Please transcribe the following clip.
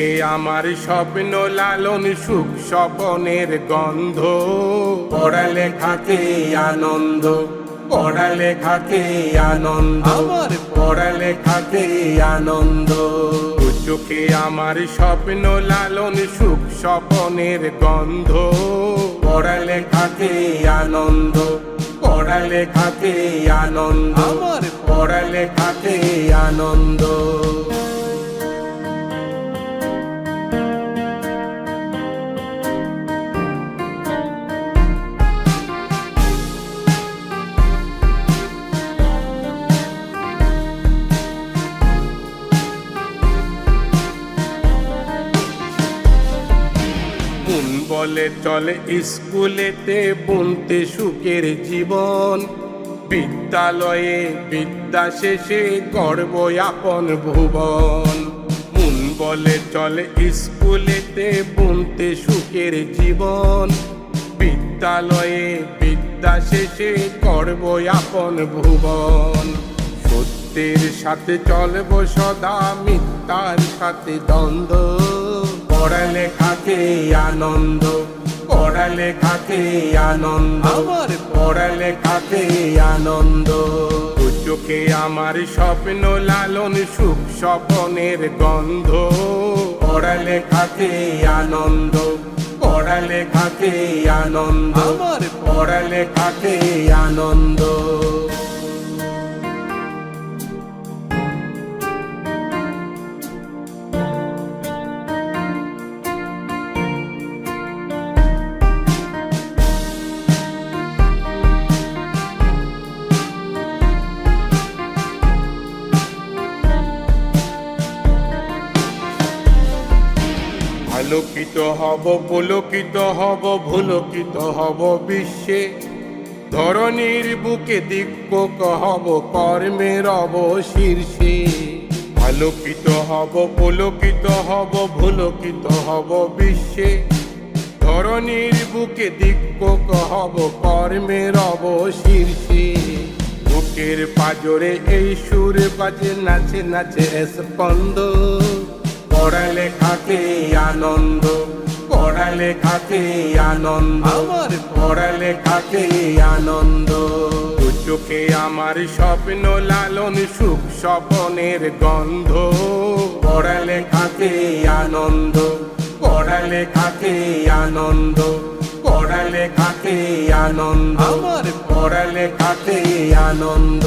চোখে আমার স্বপ্ন লালন সুখ স্বপনের গন্ধ। পড়ালেখাকে আনন্দ পড়ালেখাকে আনন্দ। আমার পড়ালেখাকে আনন্দ। চোখে আমার স্বপ্ন লালন সুখ স্বপনের গন্ধ। পড়ালেখাকে আনন্দ পড়ালেখাকে আনন্দ। আমার পড়ালেখাকে আনন্দ। বুন বলে, চলে স্কুলেতে বুনতে সুখের জীবন। বিদ্যালয়ে বিদ্যা শেষে গর্ব আপন ভুবন। মুন বলে, চলে স্কুলেতে বুনতে সুখের জীবন। বিদ্যালয়ে বিদ্যা শেষে গর্ব আপন ভুবন। সত্যের সাথে চলবো সদা, মিথ্যার সাথে দ্বন্দ্ব। পড়ালেখাকে আনন্দ পড়ালেখাকে আনন্দ আমার পড়ালেখাকে আনন্দ। চোখে আমার স্বপ্ন লালন সুখ স্বপনের গন্ধ। পড়ালেখাকে আনন্দ পড়ালেখাকে আনন্দ আমার পড়ালেখাকে আনন্দ। আলোকিত হব, পুলকিত হব, ভুলকিত হব বিশ্বে। ধরনীর বুকে দিব্যক হব, কর্মের অবশীর্ষে। আলোকিত হব, পুলকিত হব, ভুলকিত হব বিশ্বে। ধরনীর বুকে দিব্যক হব, কর্মের অবশীর্ষে। বুকের পাজরে এই সুর বাজে, নাচে নাচে স্পন্দ। পড়ালেখাকে আনন্দ পড়ালেখাকে আনন্দ আমার পড়ালেখাকে আনন্দ। চোখে আমার স্বপ্ন লালন সুখ স্বপনের গন্ধ। পড়ালেখাকে আনন্দ পড়ালেখাকে আনন্দ পড়ালেখাকে আনন্দ আমার পড়ালেখাকে আনন্দ।